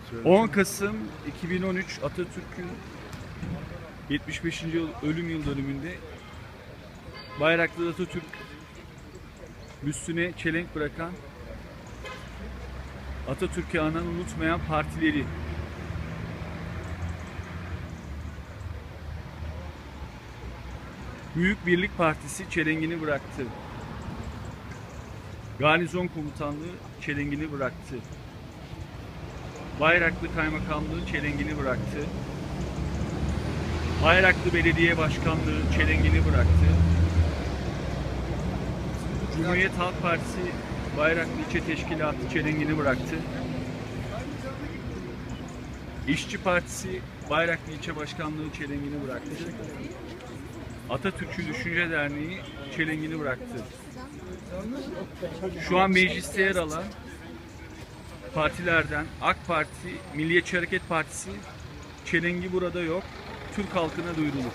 şey söyle. 10 Kasım 2013 Atatürk'ün 75. yıl ölüm yıl dönümünde Bayraklı Atatürk üstüne çelenk bırakan Atatürk'ü anan unutmayan partileri Büyük Birlik Partisi çelengini bıraktı. Garnizon Komutanlığı çelengini bıraktı. Bayraklı Kaymakamlığı çelengini bıraktı. Bayraklı Belediye Başkanlığı çelengini bıraktı. Cumhuriyet Halk Partisi Bayraklı İlçe Teşkilatı çelengini bıraktı. İşçi Partisi Bayraklı İlçe Başkanlığı çelengini bıraktı. Atatürkçü Düşünce Derneği çelengini bıraktı. Şu an mecliste yer alan partilerden AK Parti, Milliyetçi Hareket Partisi çelengi burada yok. Türk halkına duyurulur.